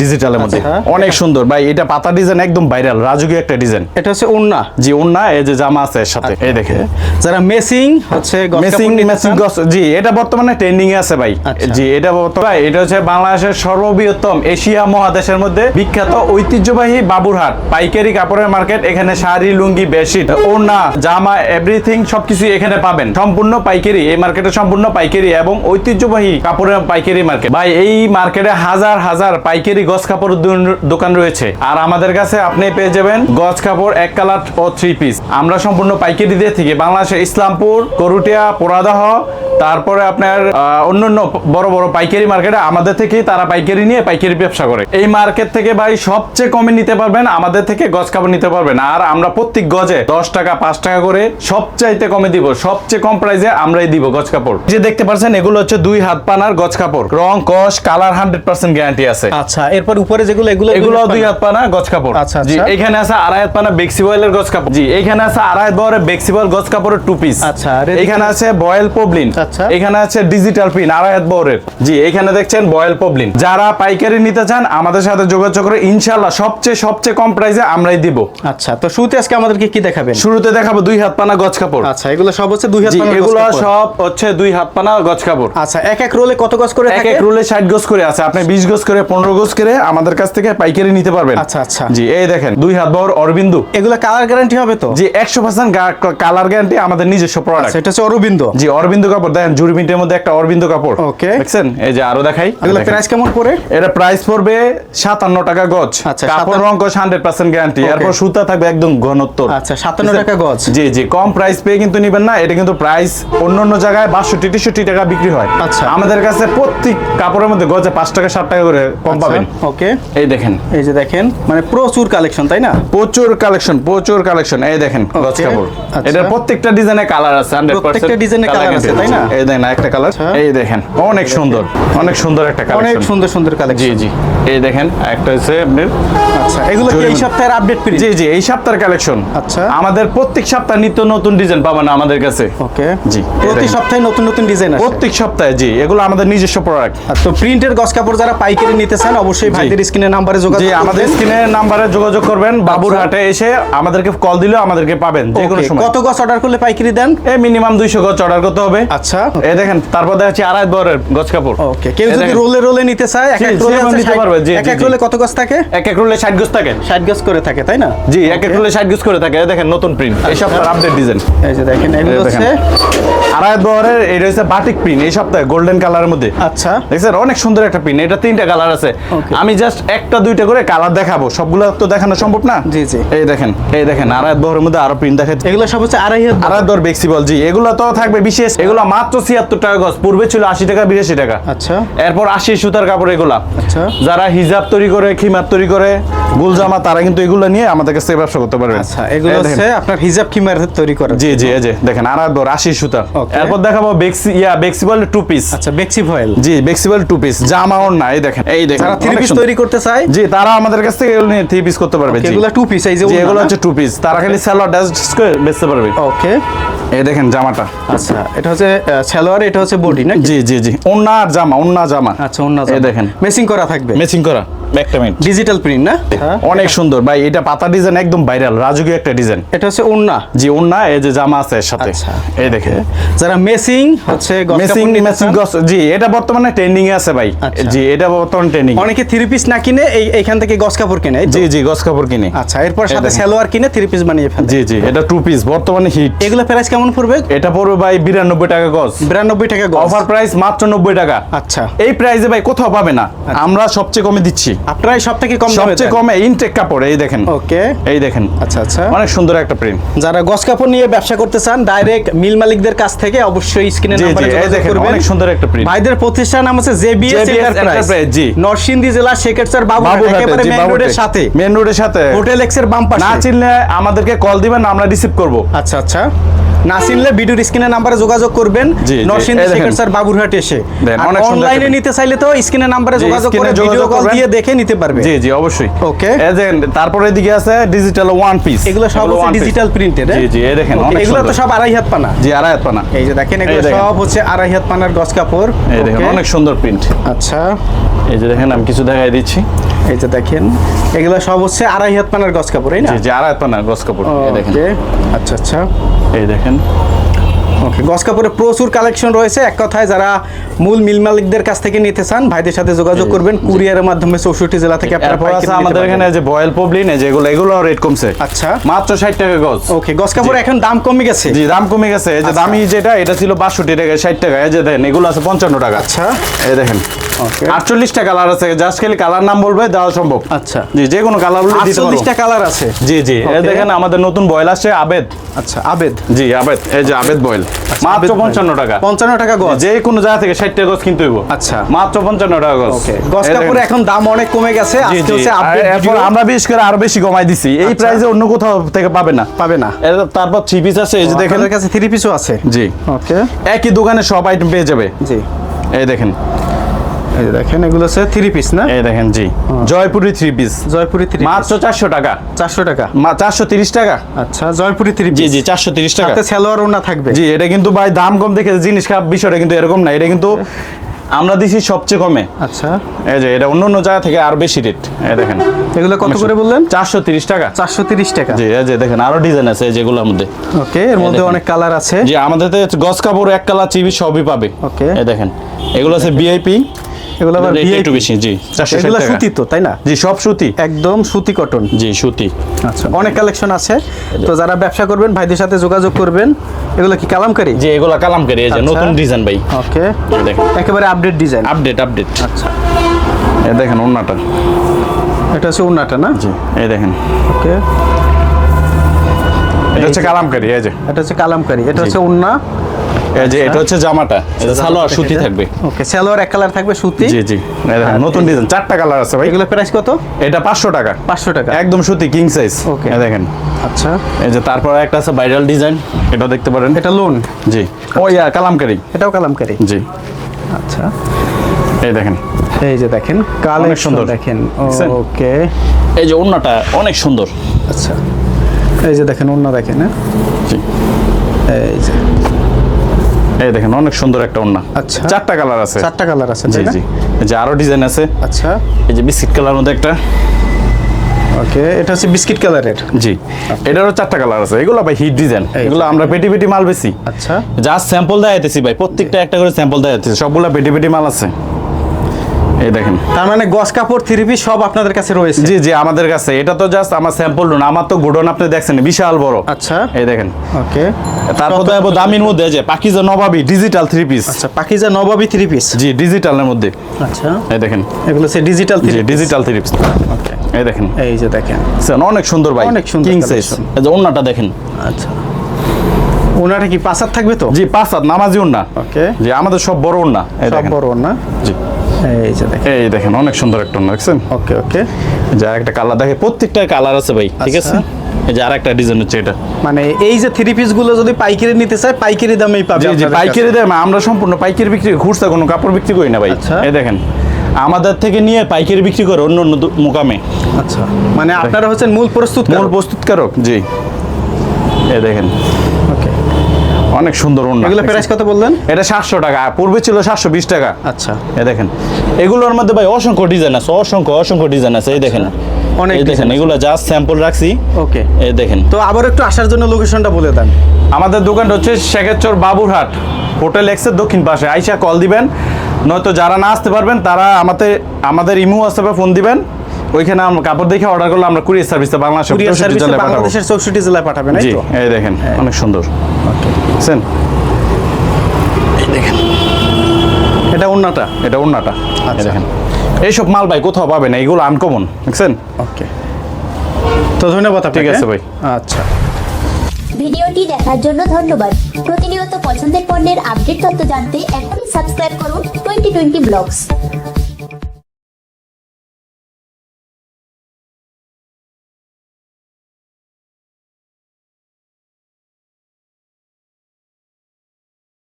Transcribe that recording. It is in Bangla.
ডিজিটালের মধ্যে। আচ্ছা। অনেক সুন্দর। ভাই এটা পাতা ডিজাইন একদম ভাইরাল রাজকীয় একটা ডিজাইন এটা হচ্ছে ওন্না জি ওন্না এই যে জামা আছে এর সাথে। এই দেখে যারা মেসিং হচ্ছে মেসিং মেসিং জি এটা বর্তমানে ট্রেন্ডিং এ আছে ভাই। আচ্ছা। জি এটা এটা হচ্ছে বাংলাদেশের সর্ববৃহত্তম এশিয়া মহাদেশের মধ্যে বিখ্যাত ঐতিহ্যবাহী বাবুরহাট। পাইকারি কাপড়ের মার্কেট এখানে শাড়ি লুঙ্গি বেডশিট ওড়না জামা এভরিথিং সবকিছু এখানে পাবেন। সম্পূর্ণ পাইকারি এই মার্কেটে সম্পূর্ণ পাইকারি এবং ঐতিহ্যবাহী কাপড়ের পাইকারি মার্কেট ভাই এই মার্কেটে হাজার হাজার পাইকারি গস কাপড় দোকান রয়েছে। আর আমাদের কাছে আপনি পেয়ে যাবেন গজ কাপড় এক কালার ও থ্রি পিস আমরা সম্পূর্ণ পাইকারি দিয়ে থেকে বাংলাদেশের ইসলামপুর করুটিয়া পোড়াদহ তারপরে আপনার আহ, অন্যান্য বড় বড় পাইকারি মার্কেটে আমাদের থেকেই তারা পাইকারি নিয়ে পাইকারি ব্যবসা করে। এই মার্কেট থেকে ভাই সবচেয়ে কমে নিতে পারবেন আমাদের থেকে গজ কাপড় নিতে পারবেন। আর আমরা প্রত্যেক গজে দশ টাকা পাঁচ টাকা করে সবচাইতে কমে দিব সবচেয়ে কম প্রাইসে আমরাই দিব গজ কাপড়। যে দেখতে পাচ্ছেন এগুলো হচ্ছে দুই হাত পানার গজ কাপড়। রং কস কালার হান্ড্রেড পার্সেন্ট গ্যারান্টি আছে। আচ্ছা এরপর উপরে যেগুলো এগুলো এগুলো দুই হাত পানা গজ কাপড়। আচ্ছা, জি আচ্ছা। এখানে আছে আড়াই হাত পানা বেক্সি বয়েলের গজ কাপড়। জি এখানে আছে আড়াই হাত বহরের বেক্সি বয়েল গজ কাপড়ের টু পিস আচ্ছা, আর এখানে আছে বয়েল পবলিন। আচ্ছা। এখানে আছে ডিজিটাল পিন আড়াই হাত বহরের। জি এখানে দেখছেন বয়েল পবলিন যারা পাইকারি নিতে চান আমাদের সাথে যোগাযোগ করে ইনশাল্লাহ সবচেয়ে সবচেয়ে কম প্রাইসে আমরাই দিব। আচ্ছা তো শুরুতে আজকে আমাদেরকে কি দেখাবেন? শুরুতে দেখাবো দুই হাত পানা গজ কাপড়। আচ্ছা এগুলো সব হচ্ছে দুই হাত গজ এগুলো সব হচ্ছে দুই হাত পানা গজ কাপড়। আচ্ছা এক এক রোলে কত গজ করে এক এক রুলে গজ করে আছে আপনি বিশ গজ করে পনেরো গজ করে আমাদের কাছ থেকে পাইকারি নিতে পারবেন। আচ্ছা, আচ্ছা। জি এই দেখেন দুই হাত বহর অরবিন্দু। এগুলো কালার গ্যারান্টি হবে তো? জি একশো পার্সেন্ট কালার গ্যারান্টি আমাদের নিজস্ব প্রোডাক্ট আচ্ছা এটা হচ্ছে অরবিন্দ। জি অরবিন্দ কাপড় দেখেন মধ্যে একটা অরবিন্দ কাপড়। Okay. দেখছেন? এই যে আরও দেখাই। এগুলো প্রাইস কেমন পড়ে? এটা প্রাইস পড়বে সাতান্ন টাকা গজ। আচ্ছা, কাপড় রং গ্যারান্টি এরপর সুতা থাকবে একদম ঘনত্তর। আচ্ছা, 57 টাকা গজ। জি জি কম প্রাইস পেয়ে কিন্তু নিবেন না। এটা কিন্তু প্রাইস অন্য অন্য জায়গায় বাষট্টি তেষট্টি টাকা বিক্রি হয়। আচ্ছা। আমাদের কাছে প্রত্যেক কাপড়ের মধ্যে গজে পাঁচ টাকা ষাট টাকা করে কম পাবেন। ওকে এই দেখেন। এই যে দেখেন মানে প্রচুর কালেকশন তাই না? প্রচুর কালেকশন প্রচুর কালেকশন এই দেখেন গজ কাপড়। আচ্ছা। এটার প্রত্যেকটা ডিজাইনে কালার আছে 100% প্রত্যেকটা ডিজাইনে colour আছে, তাই না? এই দেখেন একটা কালার আচ্ছা। এই দেখেন অনেক সুন্দর অনেক সুন্দর একটা অনেক সুন্দর সুন্দর সুন্দর জি জি। এই দেখেন একটা হচ্ছে আপনার আচ্ছা এগুলো কি এই সপ্তাহের আপডেট প্রিন্ট জি জি এই সপ্তাহের কালেকশন আচ্ছা। আমাদের প্রত্যেক সপ্তাহে নিত্য নতুন ডিজাইন পাবেন আমাদের কাছে। ওকে। জি, প্রতি সপ্তাহে নতুন নতুন ডিজাইন আসে। প্রত্যেক সপ্তাহে জি এগুলো আমাদের নিজস্ব প্রোডাক্ট তো প্রিন্টের গস কাপড় যারা পাইকারি নিতে চান অবশ্যই ভাইদের নাম্বারে যোগাযোগ জি আমাদের নাম্বারে যোগাযোগ করবেন। বাবুরহাটে এসে আমাদেরকে কল দিলেও আমাদেরকে পাবেন যে কোনো সময়। কত গস অর্ডার করলে পাইকারি দেন? মিনিমাম দুইশো গজ অর্ডার করতে হবে। আচ্ছা। এই দেখেন তারপর দেখাচ্ছি আড়াই বরের গজ কাপড়। ওকে কেউ যদি রোলে রোলে নিতে চায় এক এক রোলে নিতে ষাট- পারবে, জি, এক এক। রোলে কত গজ থাকে? এক এক রুলে ষাট গজ থাকে। ষাট গজ করে থাকে তাই না? জি এক এক রুলে ষাট গজ করে থাকে। দেখেন নতুন প্রিন্ট এই সপ্তাহের আপডেট ডিজাইন এই যে দেখেন এগুলো হচ্ছে আড়াই বহরের বাটিক প্রিন্ট এই সপ্তাহে গোল্ডেন কালারের মধ্যে। আচ্ছা। দেখছেন? অনেক সুন্দর একটা পিন এটা তিনটা কালার আছে। আমি জাস্ট একটা দুইটা করে কালার দেখাবো। সবগুলো তো দেখানো সম্ভব না? জি, জি। এই দেখেন এই দেখেন আড়াই বহরের মধ্যে আরও প্রিন্ট দেখেন এগুলো সব হচ্ছে আড়াই আড়াই দর বেক্সিবল জি। এগুলো তো থাকবে বিশেষ। এগুলো মাত্র ছিয়াত্তর টাকা গজ। পূর্বে ছিল আশি টাকা বিরাশি টাকা। আচ্ছা। এরপর আশি সুতার কাপড় এগুলা। আচ্ছা। যারা হিজাব তৈরি করে খিমার তৈরি করে গুলজামা তারা কিন্তু এগুলো নিয়ে আমাদের কাছে ব্যবসা করতে পারবে। আচ্ছা এগুলো হচ্ছে আপনার হিজাব কিমার তৈরি করা। জি জি এই যে দেখেন আড়াই দর আশি সুতা। এরপর দেখাবো বেক্সি ইয়া বেক্সিবল টু পিস আচ্ছা জি বেক্সিবল টু পিস জামা ওর না এই দেখেন এই দেখেন যারা থ্রি পিস তৈরি করতে চায়। জি তারা আমাদের কাছ থেকে এগুলো নিয়ে থ্রি পিস করতে পারবে জি। এগুলো টু পিস এই যে এগুলো হচ্ছে টু পিস তারা খালি স্যালোয়ার ড্যাশ করে বেচতে পারবে। ওকে এই দেখেন জামাটা। আচ্ছা এটা হচ্ছে সালোয়ার এটা হচ্ছে বডি না জি জি জি। ওন্না আর জামা ওন্না জামা। আচ্ছা অন্য এই দেখেন। মেসিং করা থাকবে। ম্যাচিং করা? ব্যাকটা মিনিট। ডিজিটাল প্রিন্ট না? অনেক সুন্দর। ভাই এটা পাতা ডিজাইন একদম ভাইরাল রাজকীয় একটা ডিজাইন এটা হচ্ছে ওন্না জি ওন্না এই যে জামা আছে এর সাথে। আচ্ছা। এই দেখে যারা মেসিং হচ্ছে মেসিং মেসিং গস জি এটা বর্তমানে ট্রেন্ডিং এ আছে ভাই। আচ্ছা। জি এটা বর্তমানে ট্রেন্ডিং অনেকে থ্রি পিস না কিনে এই এইখান থেকে গস কাপড় কিনে জি জি গস কাপড় কিনে। আচ্ছা এরপর সাথে সালোয়ার কিনে থ্রি পিস বানিয়ে ফেলে। জি জি এটা টু পিস বর্তমানে হিট এগুলো প্রাইস কেমন পড়বে? এটা পড়বে ভাই বিরানব্বই টাকা গজ বিরানব্বই টাকা গস অফার প্রাইস মাত্র নব্বই টাকা। আচ্ছা। এই প্রাইসে ভাই কোথাও পাবে না। আমরা সবচেয়ে কমে দিচ্ছি। আপনারা এই সব থেকে কম সবচেয়ে কমে ইনটেক কাপড় এই দেখেন। ওকে। এই দেখেন। আচ্ছা আচ্ছা। অনেক সুন্দর একটা প্রিন্ট যারা গস কাপড় নিয়ে ব্যবসা করতে চান ডাইরেক্ট মিল মালিকদের কাছ থেকে অবশ্যই স্ক্রিনে নাম্বারে যোগাযোগ করবেন। অনেক সুন্দর একটা print। ভাইদের প্রতিষ্ঠান নাম হচ্ছে জেবিএস এন্টারপ্রাইজ জি। নরসিংদী জেলা শেখেরচর বাবু একেবারে মেইন রোডের সাথে। মেন রোডের সাথে। হোটেল এক্সের বাম না চিনলে আমাদেরকে কল দিবেন আমরা রিসিভ করব। আচ্ছা আচ্ছা। না চিনলে ভিডিওর স্ক্রিনের নাম্বারে যোগাযোগ করবেন। নরসিংদী শেখর স্যার বাবুরহাট এসে। অনলাইনে নিতে চাইলে তো স্ক্রিনের নাম্বারে যোগাযোগ করে যোগাযোগ ভিডিও কল দিয়ে দেখে নিতে পারবে। জি জি অবশ্যই. এই দেখেন তারপরে এদিকে আছে ডিজিটাল ওয়ান পিস এগুলো সব হচ্ছে ডিজিটাল প্রিন্টেড জি জি এই দেখেন এগুলো তো। সব আড়াই হাত পানা। জি আড়াই হাত পানা। এই যে দেখেন এগুলো সব হচ্ছে আড়াই হাত পানার গস কাপড়। এই দেখেন অনেক সুন্দর প্রিন্ট আচ্ছা। এই যে দেখেন আমি কিছু দেখাই দিচ্ছি। এই যে দেখেন এগুলো সব হচ্ছে আড়াই হাত পানার গস কাপড় এই না? জি জি আড়াই হাত পানা গস কাপড় এই দেখেন। আচ্ছা আচ্ছা। এই দেখেন। ওকে গস কাপড়ে প্রচুর কালেকশন রয়েছে। এক কথায় যারা মূল মিল মালিকদের কাছ থেকে নিতে চান ভাইদের সাথে যোগাযোগ করবেন কুরিয়ারের মাধ্যমে চৌষট্টি জেলা থেকে আপনারা আছে আমাদের এখানে যে বয়েল পবলিন যেগুলো এগুলো রেট কমছে। আচ্ছা। মাত্র ষাট টাকা গজ ওকে গস কাপড় এখন দাম কমে গেছে? জি দাম কমে গেছে। যে আচ্ছা। দামি যেটা এটা ছিল বাষট্টি টাকা ষাট টাকা। এই যে দেখেন এগুলো আছে পঞ্চান্ন টাকা। আচ্ছা। এই দেখেন। ওকে আটচল্লিশটা কালার আছে। জাস্ট খালি কালার নাম বলবে দেওয়া সম্ভব। আচ্ছা। জি যে কোনো কালার বলে দিতে পারব আটচল্লিশটা কালার আছে। জি জি। এই দেখেন আমাদের নতুন বয়েল আসছে আবেদ। আচ্ছা আবেদ। জি আবেদ। এই যে আবেদ বয়েল আচ্ছা, মাত্র আবেদ বয়েল। পঞ্চান্ন টাকা। পঞ্চান্ন টাকা গজ যে কোনো জায়গা থেকে ষাট টাকা গজ কিনতে হইব। আচ্ছা। মাত্র পঞ্চান্ন টাকা গজ ওকে গস কাপড় এখন দাম অনেক কমে গেছে। আজকে হচ্ছে আপডেট আমরা বিশেষ করে আরও বেশি কমাই দিছি। এই আচ্ছা। প্রাইসে অন্য কোথাও থেকে পাবে না। পাবে না। তারপর থ্রি পিস আছে এই যে দেখেন। কাছে থ্রি পিসও আছে। জি। ওকে একই দোকানে সব আইটেম পেয়ে যাবে। জি। এই দেখেন। এই দেখেন এগুলো হচ্ছে থ্রি পিস না? এই দেখেন জি। Jaipuri three piece Jaipuri three মাত্র চারশো টাকা। চারশো টাকা। চারশো তিরিশ টাকা। আচ্ছা জয়পুরি থ্রি জি পিস জি চারশো তিরিশ টাকা। সালোয়ার ওনা থাকবে। জি এটা কিন্তু ভাই দাম কম দেখে জিনিস খারাপ বিষয়টা কিন্তু এরকম না। এটা কিন্তু আমরা দিছি সবচেয়ে কমে। আচ্ছা। এই যে এটা অন্য অন্য জায়গা থেকে আরও বেশি রেট এই দেখেন। এগুলো কত করে বললেন? চারশো তিরিশ টাকা। চারশো তিরিশ টাকা। জি এই যে দেখেন আরও ডিজাইন আছে যেগুলোর মধ্যে। ওকে এর মধ্যে অনেক কালার আছে। জি আমাদের তো গস কাপড় এক কালার চিবি সবই পাবে। ওকে। এই দেখেন এগুলো আছে ভিআইপি এগুলো আবার একটু বেশি জি। এগুলো সুতি তো তাই না? জি সব সুতি। একদম সুতি কটন জি সুতি। আচ্ছা অনেক কালেকশন আছে। তো যারা ব্যবসা করবেন ভাইদের সাথে যোগাযোগ করবেন। এগুলো কি কালামকারি? জি এগুলো কালামকারি এই যে আচ্ছা। নতুন ডিজাইন ভাই। ওকে। দেখেন। একেবারে আপডেট ডিজাইন আপডেট আপডেট আচ্ছা। এই দেখেন ওন্নাটা এটা হচ্ছে উন্নাটা না? জি এই দেখেন। ওকে। এটা হচ্ছে কালামকারি এই যে। এটা হচ্ছে কালামকারি এটা হচ্ছে উন্না এই যে এটা হচ্ছে জামাটা এটা সালোয়ার সুতি থাকবে। ওকে সালোয়ার এক কালার থাকবে সুতি? জি জি। নতুন ডিজাইন চারটা কালার আছে ভাই। এগুলো প্রাইস কত? এটা পাঁচশো টাকা। পাঁচশো টাকা। একদম সুতি কিং সাইজ. এই দেখেন। আচ্ছা। এই যে তারপর একটা আছে ভাইরাল ডিজাইন এটা দেখতে পারেন। এটা লোন জি। ও ইয়া কালামকারি। এটাও কালামকারি। জি। আচ্ছা। এই দেখেন। এই যে দেখেন অনেক সুন্দর। দেখেন? ওকে। এই যে ওন্নাটা অনেক সুন্দর। আচ্ছা। এই যে দেখেন অন্য দেখেন হ্যাঁ? জি। এই যে। এই দেখেন অনেক সুন্দর একটা ওড়না। আচ্ছা। চারটা কালার আছে। চারটা কালার আছে জি জি। এই যে আরও ডিজাইন আছে। আচ্ছা। এই যে বিস্কিট কালার মধ্যে একটা। ওকে এটা হচ্ছে বিস্কিট কালারের। জি। এটারও চারটা কালার আছে। এগুলো ভাই হিট ডিজাইন। এগুলো আমরা পেটি পেটি মাল বেশি আচ্ছা। যা স্যাম্পল দেখাইতেছি ভাই প্রত্যেকটা একটা করে স্যাম্পল দেখাইতেছি। সবগুলো পেটি পেটি মাল আছে। এই দেখেন। তার মানে গস কাপড় থ্রি পিস সব আপনাদের কাছে রয়েছে? জি জি আমাদের কাছে। এটা তো জাস্ট আমার স্যাম্পল না আমার তো গোডন আপনি দেখছেন বিশাল বড়। আচ্ছা। এই দেখেন। ওকে। তারপর তো দামির মধ্যে যে Pakiza Nawabi digital three piece আচ্ছা পাকিজা নবাবি থ্রি পিস জি ডিজিটালের মধ্যে। আচ্ছা। এই দেখেন। এগুলো হচ্ছে digital three digital three piece okay. এই দেখেন। এই যে দেখেন। স্যার, অনেক সুন্দর ভাই। অনেক সুন্দর কিং সাইজ এই যে ওন্নাটা দেখেন। আচ্ছা। ওনাটা কি পাঁচার থাকবে তো? জি পাঁচ হাত নামাজি ওন্না। ওকে। জি আমাদের সব বড় ওন্না। সব বড় না জি। এই যে দেখেন। এই দেখেন অনেক সুন্দর একটা দেখছেন? ওকে ওকে। যা একটা কালার দেখে প্রত্যেকটা কালার আছে ভাই ঠিক আছে? আচ্ছা। এই যে আরেকটা ডিজাইন হচ্ছে এটা। মানে এই যে থ্রি পিসগুলো যদি পাইকারি নিতে চায় পাইকারি দামেই পাবে জি জি পাইকারি। আমরা সম্পূর্ণ পাইকারি বিক্রি খুচরা কোনো কাপড় বিক্রি করি না ভাই। আচ্ছা। এই দেখেন আমাদের থেকে নিয়ে পাইকারি বিক্রি করে অন্য অন্য মোকামে। আচ্ছা। মানে আপনারা হচ্ছেন মূল প্রস্তুত মূল প্রস্তুতকারক জি। এই দেখেন অনেক সুন্দর ওন্না এগুলো প্রাইস কত বললেন? এটা সাতশো টাকা পূর্বে ছিল সাতশো বিশ টাকা। আচ্ছা। এ দেখেন। এগুলোর মধ্যে ভাই অসংখ্য ডিজাইন আছে অসংখ্য অসংখ্য ডিজাইন আছে এই দেখেন। অনেক এই দেখেন এগুলো জাস্ট স্যাম্পল রাখছি। ওকে এই দেখেন। তো আবার একটু আসার জন্য লোকেশনটা বলে দেন। আমাদের দোকানটা হচ্ছে শেখেরচর বাবুরহাট হোটেল এক্সের দক্ষিণ পাশে। আইসা কল দিবেন নয়তো যারা না আসতে পারবেন তারা আমাদের আমাদের ইমু হোয়াটসঅ্যাপে ফোন দিবেন। ওইখানে আমরা কাপড় দেখে অর্ডার করলে আমরা কুরিয়ার সার্ভিসে বাংলাদেশে কুরিয়ার 65 সার্ভিস জেলায় পাঠাবো। বাংলাদেশের চৌষট্টি জেলায় পাঠাবেন এই জি তো? এই দেখেন অনেক সুন্দর। ওকে। এই দেখেন। এটা অন্যটা এটা ওন্নাটা এই আচ্ছা। দেখেন। এইসব মাল ভাই কোথাও পাবেন না এগুলো আনকমন বুঝছেন ওকে। তো ধন্যবাদ ঠিক আছে ভাই। আচ্ছা। ভিডিওটি দেখার জন্য ধন্যবাদ। প্রতিনিয়ত পছন্দের পণ্যের আপডেট তথ্য জানতে এখনই সাবস্ক্রাইব করুন টোয়েন্টি টোয়েন্টি ব্লগস।